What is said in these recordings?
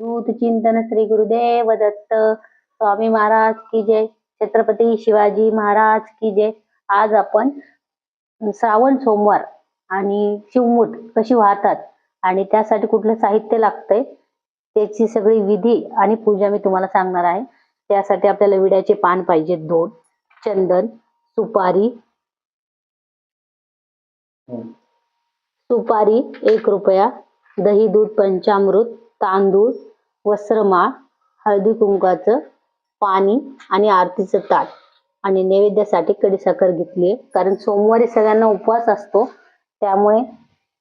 चिंतन श्री गुरुदेव दत्त. स्वामी महाराज की जय. छत्रपती शिवाजी महाराज की जय. आज आपण श्रावण सोमवार आणि शिवमूठ कशी वाहतात आणि त्यासाठी कुठलं साहित्य लागतंय त्याची सगळी विधी आणि पूजा मी तुम्हाला सांगणार आहे. त्यासाठी आपल्याला विड्याचे पान पाहिजेत दोन चंदन सुपारी सुपारी एक रुपया दही दूध पंचामृत तांदूळ वस्त्रमाळ हळदी कुंकाचं पाणी आणि आरतीचं ताट आणि नैवेद्यासाठी कडीसाखर घेतली कारण सोमवारी सगळ्यांना उपवास असतो त्यामुळे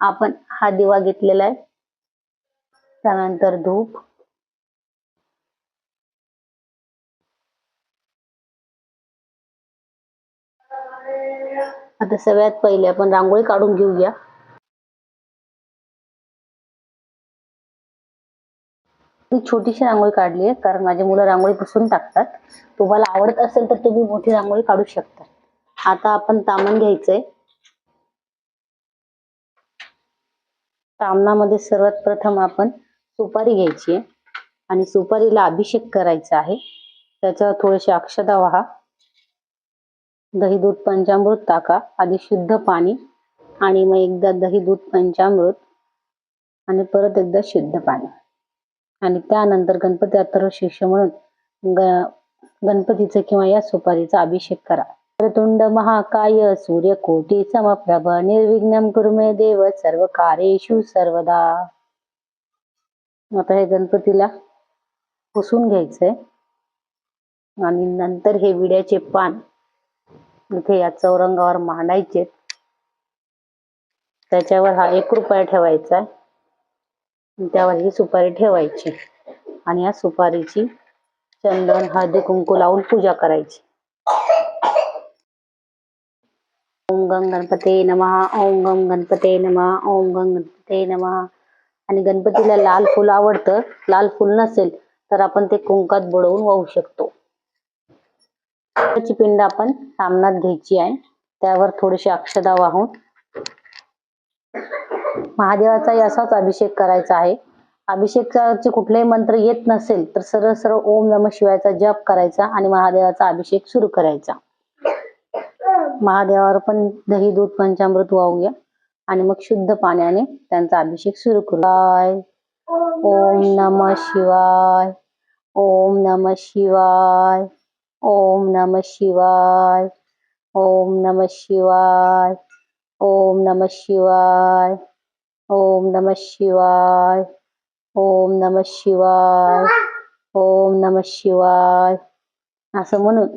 आपण हा दिवा घेतलेला आहे. त्यानंतर धूप. आता सगळ्यात पहिले आपण रांगोळी काढून घेऊया. मी छोटीशी रांगोळी काढली आहे कारण माझी मुलं रांगोळी पुसून टाकतात. तुम्हाला आवडत असेल तर तुम्ही मोठी रांगोळी काढू शकता. आता आपण तामण घ्यायचंय. तामणामध्ये सर्वात प्रथम आपण सुपारी घ्यायची आहे आणि सुपारीला अभिषेक करायचा आहे. त्याच्यावर थोडेसे अक्षता वाहा. दही दूध पंचामृत टाका. आधी शुद्ध पाणी आणि मग एकदा दही दूध पंचामृत आणि परत एकदा शुद्ध पाणी. आणि त्यानंतर गणपती अथर्व शिष्य म्हणून ग गणपतीचा किंवा या सुपारीचा अभिषेक करा. तुंड महाकाय सूर्यकोटी समप्रभ निर्विघ्न कुर्मे देव सर्व कार्येशु सर्वदा. आता हे गणपतीला पुसून घ्यायचंय. आणि नंतर हे विड्याचे पान इथे या चौरंगावर मांडायचे. त्याच्यावर हा एक रुपया ठेवायचा त्यावर ही सुपारी ठेवायची. आणि या सुपारीची चंदन हळदी कुंकू लावून पूजा करायची. ओम गंग गणपते नमहा ओम गंग गणपते नमहा ओम गंग गणपते नमहा आणि गणपतीला लाल फुल आवडतं. लाल फुल नसेल तर आपण ते कुंकात बुडवून वाहू शकतो. त्याची पिंड आपण सामनात घ्यायची आहे. त्यावर थोडीशी अक्षदा वाहून महादेवाचाही असाच अभिषेक करायचा आहे. अभिषेकाचे कुठलेही मंत्र येत नसेल तर सरळ सरळ ओम नम शिवायचा जप करायचा आणि महादेवाचा अभिषेक सुरू करायचा. महादेवावर पण दही दूध पंचामृत वाहूया आणि मग शुद्ध पाण्याने त्यांचा अभिषेक सुरू करू. ओम नम शिवाय. ओम नम शिवाय. ओम नम शिवाय. ओम नम शिवाय. ओम नम शिवाय. ओम नम शिवाय। ओम नम शिवाय। ओम नम शिवाय। असं म्हणून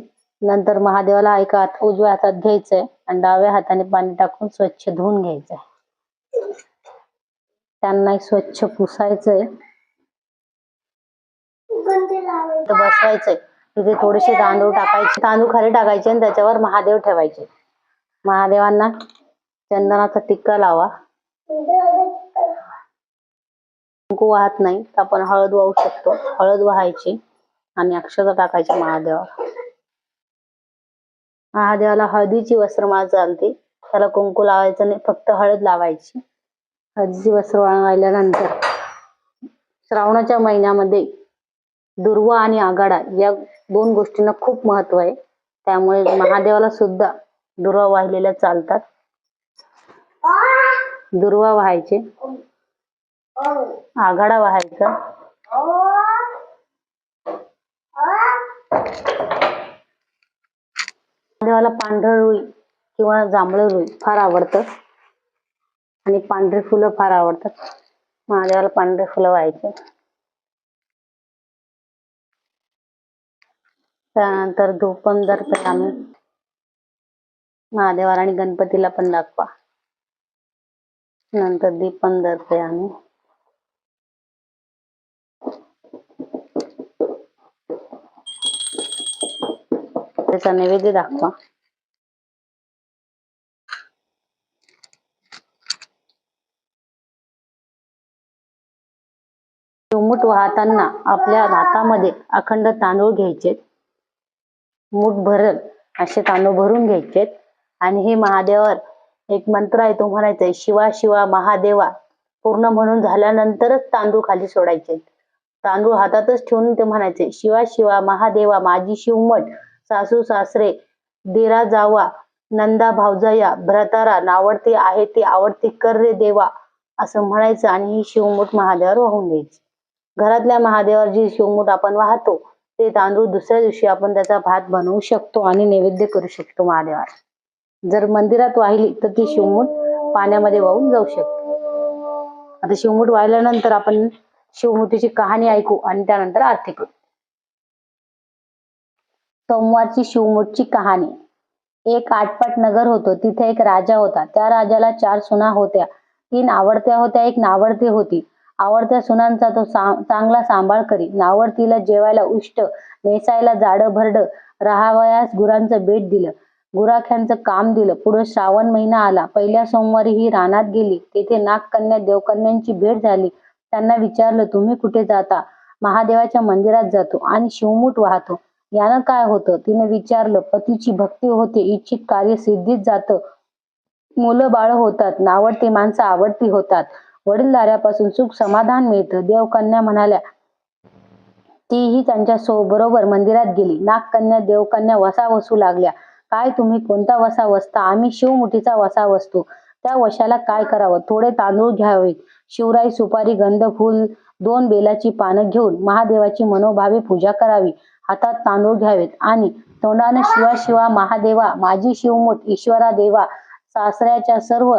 नंतर महादेवाला एका हात उजव्या हातात घ्यायचंय आणि डाव्या हाताने पाणी टाकून स्वच्छ धुवून घ्यायचंय. त्यांना स्वच्छ पुसायचंय. बसवायचंय. तिथे थोडेसे तांदूळ टाकायचे तांदूळ खाली टाकायचे आणि त्याच्यावर महादेव ठेवायचे. महादेवांना चंदनाचा टिक्का लावा. वाहत नाही तर आपण हळद वाहू शकतो. हळद वाहायची आणि अक्षता टाकायची महादेवाला. महादेवाला हळदीची वस्त्रमाळ चालते. त्याला कुंकू लावायचं नाही फक्त हळद लावायची. हळदीची वस्त्र वाहिल्यानंतर श्रावणाच्या महिन्यामध्ये दुर्वा आणि आगाडा या दोन गोष्टींना खूप महत्त्व आहे. त्यामुळे महादेवाला सुद्धा दुर्वा वाहिलेल्या चालतात. दुर्वा व्हायचे. आघाडा व्हायचा. महादेवाला पांढरं रुई किंवा जांभळं रुई फार आवडतं. आणि पांढरी फुलं फार आवडतात. महादेवाला पांढरे फुलं व्हायचे. त्यानंतर धूपंदर आम्ही. महादेवाला आणि गणपतीला पण दाखवा. नंतर दीपंदर आम्ही. त्याचा नैवेद्य दाखवा. मूठ वाहताना आपल्या हातामध्ये अखंड तांदूळ घ्यायचे. मूठ भरल असे तांदूळ भरून घ्यायचे. आणि हे महादेवावर एक मंत्र आहे तो म्हणायचा आहे शिवा शिवा महादेवा. पूर्ण म्हणून झाल्यानंतरच तांदूळ खाली सोडायचे. तांदूळ हातातच ठेवून ते म्हणायचे शिवा शिवा महादेवा माझी शिवमठ सासू सासरे दिरा जावा नंदा भावजया भ्रतारा नावडते आहे ते आवडते कर रे देवा. असं म्हणायचं आणि ही शिवमूठ महादेवावर वाहून द्यायची घरातल्या महादेवावर जी शिवमूठ आपण वाहतो ते तांदूळ दुसऱ्या दिवशी आपण त्याचा भात बनवू शकतो आणि नैवेद्य करू शकतो महादेवाला. जर मंदिरात वाहिली तर ती शिवमूठ पाण्यामध्ये वाहून जाऊ शकते. आता शिवमूठ वाहिल्यानंतर आपण शिवमुठीची कहाणी ऐकू आणि त्यानंतर आरती करू. सोमवारची शिवमुठची कहाणी. एक आटपाट नगर होतं. तिथे एक राजा होता. त्या राजाला चार सुना होत्या. तीन आवडत्या होत्या एक नावडती होती. आवडत्या सुनांचा तो चांगला सांभाळ करी. नावडतीला जेवायला उष्ट नेसायला जाडं भरड राहावयास गुरांचं बेट दिलं. गुराख्यांचं काम दिलं. पुढे श्रावण महिना आला. पहिल्या सोमवारी ही रानात गेली. तेथे नागकन्या देवकन्यांची भेट झाली. त्यांना विचारलं तुम्ही कुठे जाता? महादेवाच्या मंदिरात जातो आणि शिवमूठ वाहतो. यानं काय होतं? तिने विचारलं पतीची भक्ती होते इच्छित कार्य सिद्धीत जातं. मुलं बाळ होतात नावडती माणसं आवडती होतात. वडीलधाऱ्यापासून सुख समाधान मिळतं. देवकन्या म्हणाल्या तीही त्यांच्या सो बरोबर मंदिरात गेली. नागकन्या देवकन्या वसा वसू लागल्या. काय तुम्ही कोणता वसा वसता? आम्ही शिवमुठीचा वसा वसतो. त्या वशाला काय करावं? थोडे तांदूळ घ्यावे शिवराई सुपारी गंध फूल दोन बेलाची पानं घेऊन महादेवाची मनोभावे पूजा करावी. हातात तांदूळ घ्यावेत. आणि तोंडाने शिवा शिवा महादेवा माझी शिवमुठ ईश्वरा देवा सासऱ्याच्या सर्व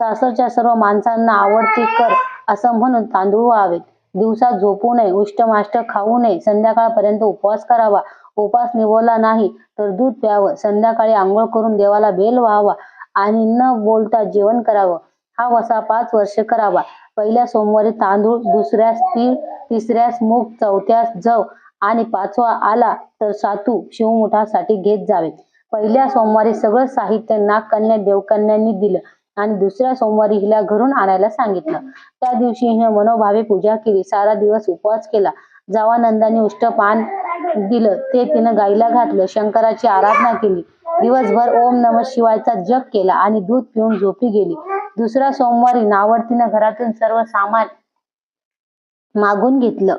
सासरच्या सर्व माणसांना आवडती कर असं म्हणून तांदूळ व्हावेत. दिवसा झोपू नये उष्टमाष्ट खाऊ नये संध्याकाळपर्यंत उपवास करावा. उपास निवला नाही तर दूध प्यावं. संध्याकाळी आंघोळ करून देवाला बेल व्हावा आणि न बोलता जेवण करावं. हा वसा पाच वर्ष करावा. पहिल्या सोमवारी तांदूळ दुसऱ्यास तीळ तिसऱ्यास मूग चौथ्यास जव आणि पाचवा आला तर सातू शिवमुठासाठी घेत जावे. पहिल्या सोमवारी सगळं साहित्य नागकन्या देवकन्यांनी दिलं आणि दुसऱ्या सोमवारी हिला घरून आणायला सांगितलं. त्या दिवशी हिने मनोभावे पूजा केली. सारा दिवस उपवास केला. जावानंदाने उष्टपान दिलं. ते तिनं गाईला घातलं. शंकराची आराधना केली. दिवसभर ओम नम शिवायचा जप केला आणि दूध पिऊन झोपी गेली. दुसऱ्या सोमवारी नावडतीनं घरातून सर्व सामान मागून घेतलं.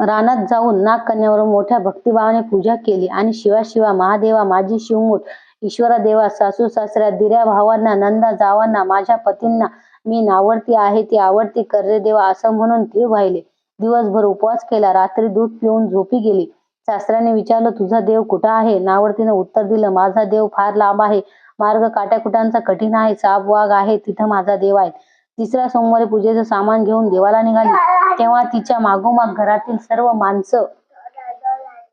रानात जाऊन नागकन्यावर मोठ्या भक्तिभावाने पूजा केली आणि शिवा शिवा महादेवा माझी शिवमूठ ईश्वरा देवा सासू सासऱ्या दिऱ्या भावांना नंदा जावांना माझ्या पतींना मी नावडती आहे ती आवडती कर्रे देवा असं म्हणून ती वाहिले. दिवसभर उपवास केला रात्री दूध पिऊन झोपी गेली. सासऱ्याने विचारलं तुझा देव कुठं आहे? नावडतीने उत्तर दिलं माझा देव फार लांब आहे. मार्ग काट्याकुटांचा कठीण आहे. साप वाघ आहे. तिथं माझा देव आहे. तिसऱ्या सोमवारी पूजेचं सामान घेऊन देवाला निघाली. तेव्हा तिच्या मागोमाग घरातील सर्व माणसं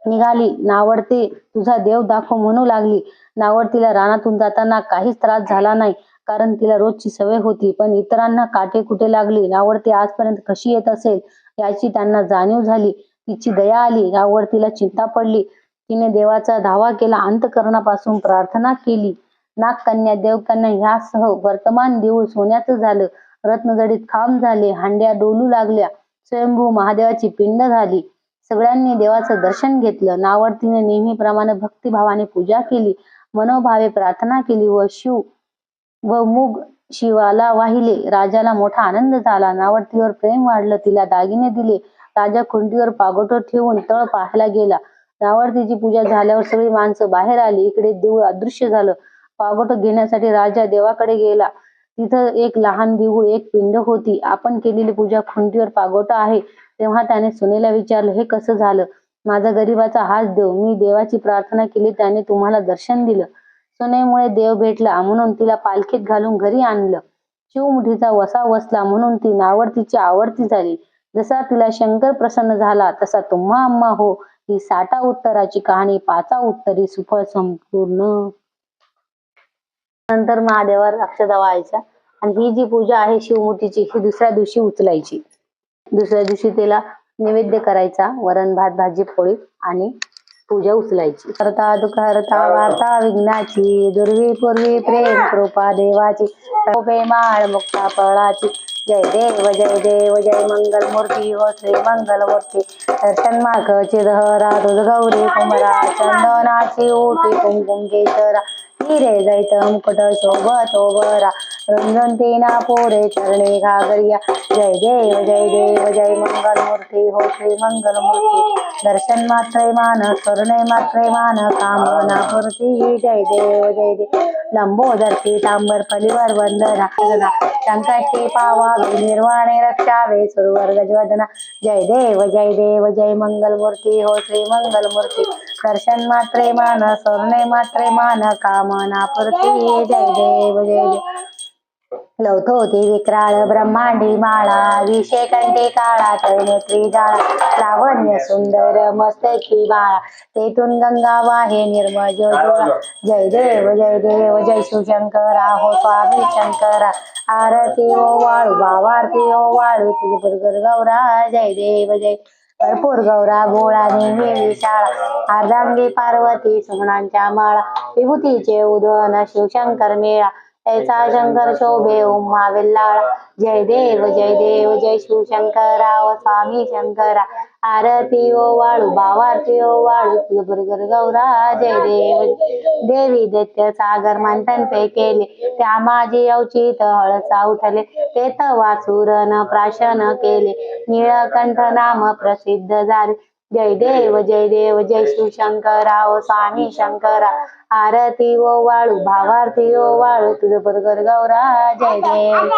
निघाली. नावडते तुझा देव दाखव म्हणू लागली. नावडतीला रानातून जाताना काहीच त्रास झाला नाही कारण तिला रोजची सवय होती पण इतरांना काटे कुठे लागली. नावडते आजपर्यंत कशी येत असेल? याची त्यांना जाणीव झाली. तिची दया आली नावडतीला चिंता पडली. तिने देवाचा धावा केला अंतकरणापासून प्रार्थना केली. नागकन्या देवकन्या ह्यासह वर्तमान देऊळ सोन्याचं झालं. रत्नजडीत खांब झाले हांड्या डोलू लागल्या. स्वयंभू महादेवाची पिंड झाली. सगळ्यांनी देवाचं दर्शन घेतलं. नावर्तीने नेहमीप्रमाणे भक्तिभावाने पूजा केली. मनोभावे प्रार्थना केली व शिव व मूग शिवाला वाहिले. राजाला मोठा आनंद झाला. नावडतीवर प्रेम वाढलं. तिला दागिने दिले. राजा खुंटीवर पागोटो ठेवून तळ पाहायला गेला. नावडतीची पूजा झाल्यावर सगळी माणसं बाहेर आली. इकडे देऊळ अदृश्य झालं. पागोटो घेण्यासाठी राजा देवाकडे गेला. तिथं एक लहान देऊळ एक पिंड होती. आपण केलेली पूजा खुंटीवर पागोटा आहे. तेव्हा त्याने सुनेला विचारलं हे कसं झालं? माझा गरीबाचा हाच देव. मी देवाची प्रार्थना केली. त्याने तुम्हाला दर्शन दिलं. सुनेमुळे देव भेटला म्हणून तिला पालखीत घालून घरी आणलं. शिवमुठीचा वसा वसला म्हणून ती नावडतीची आवडती झाली. जसा तिला शंकर प्रसन्न झाला तसा तुम्हा अम्मा हो. ही साठा उत्तराची कहाणी पाचा उत्तरी सुफळ संपूर्ण. नंतर महादेवावर अक्षता व्हायच्या आणि ही जी पूजा आहे शिवमूर्तीची ही दुसऱ्या दिवशी उचलायची. दुसऱ्या दिवशी तिला नैवेद्य करायचा वरण भात भाजी पोळी आणि पूजा उचलायची. करता दुखरता वार्ता विघ्नाची दुर्वी पूर्वी प्रेम कृपा देवाची कोपे माळ मुक्ता फळाची. जय देव जय देव जय मंगल मूर्ती हो श्री मंगल मूर्ती दर्शन मार्ग चिरहरा दुर्गौरी गौरी कुमरा चंदनाची ओटी कुमकुम केशरा हिरे जैत मुकुट शोभत बरा रुंजंती ना पोरे चरणे घागरिया। जय देव जय देव जय मंगल मूर्ती हो श्री मंगल मूर्ती दर्शन मात्रे मान करणे मात्रे मान कामना पूर्ती। जय देव जय देव लंबोदरती तांबर फलीवर वंदना। वंदना पावा निर्वाणे रक्षावे सुरवर गजवदना जय देव जय देव जय मंगल मूर्ती हो श्री मंगल मूर्ती दर्शन मात्रे मान स्वर्णे मात्रे मान कामना पूर्ती जय देव जय देव लवथोती विक्राळ ब्रह्मांडी माळा विषे कंठी काळा तळनेत्री जाळा लावण्य सुंदर मस्तकी बाळा. तेथून गंगा वाहे निर्मळ ज्योतिळा जय देव जय देव जय शिवशंकरा हो स्वामी शंकरा. आरती ओ वाळू भावारती ओ वाळू तुझ गौरा. जय देव जय. भरपूर गौरा गोळाने वेळी शाळा अर्धांगी पार्वती सुगणांच्या माळा विभूतीचे उदन शिवशंकर मेळा ऐसा शंकर शोभे उमा वेल्लाळा। जय देव जय देव जय शिवशंकरा व स्वामी शंकरा। आरती ओ वाळू भावारती ओ वाळू तुझ बरोबर गौरा जय देव। देवी दैत्य सागर मंथन पे केले त्या माझी अवचित हळसा उठले तेथ वासुरन प्राशन केले। निळकंठ नाम प्रसिद्ध झाले जय देव जय देव जय शिवशंकरा ओ स्वामी शंकरा. आरती ओ वाळू भावारती ओ वाळू तुझ बरोबर गौरा जय देव.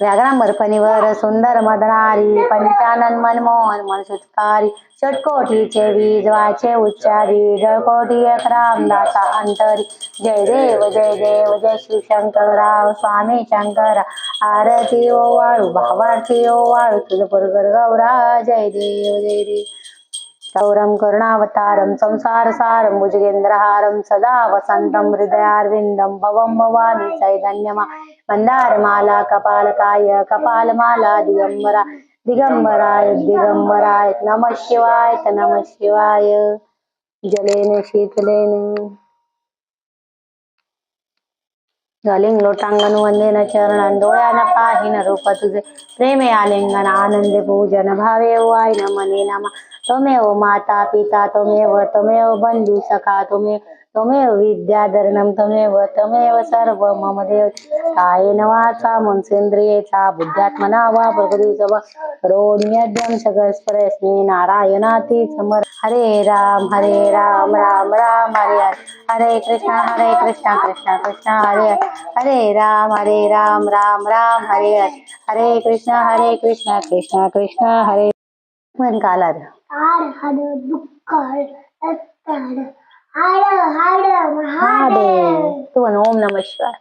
व्याघ्रांबर फणीवर सुंदर मदनारी पंचानन मनमोहन मन सुटकारी षटकोटीचे वीज वाचे उच्चारी जळकोटी एक रामदासा अंतरी. जय देव जय देव जय शिवशंकरराव स्वामी शंकरा. आरती ओ वाळू भावारती ओ वाळू तुझ गौरा जय देव जय देव. गौरम करुणावतारं संसार सारम भुजगेंद्रहारम सदा वसंतम हृदयारविंदम भवम भवानी चैतन्यमा। मंदारमाला कपालकाय कपालमाला दिगंबरा दिगंबराय दिगंबराय नमः शिवाय नमः शिवाय। जलेन शीतलेन। गलिंग लोटांगण वंदेन चरण डोळ्यान पाहिन रूप तुझे प्रेमे आलिंगन आनंदे पूजन भावे वायन मने नमा त्वमेव माता पिता त्वमेव त्वमेव बंधू सखा त्वमेव विद्याधरणं विद्याधरणम त्वमेव त्वमेव सर्व मम देव कायेन वाचा मनसेंद्रियेचा बुद्ध्यात्मना वा प्रकृतीचा वा। रोण्यद्यम सगस्परस्मे नारायणाती समर हरे राम हरे राम राम राम हरे हरे। हरे कृष्ण हरे कृष्ण कृष्ण कृष्ण हरे हरे। राम हरे राम राम राम हरे हरे। हरे कृष्ण हरे कृष्ण कृष्ण कृष्ण हरे। मन काला दुःख હાડ હાડ મહાદેવ તું ઓમ નમઃ શિવાય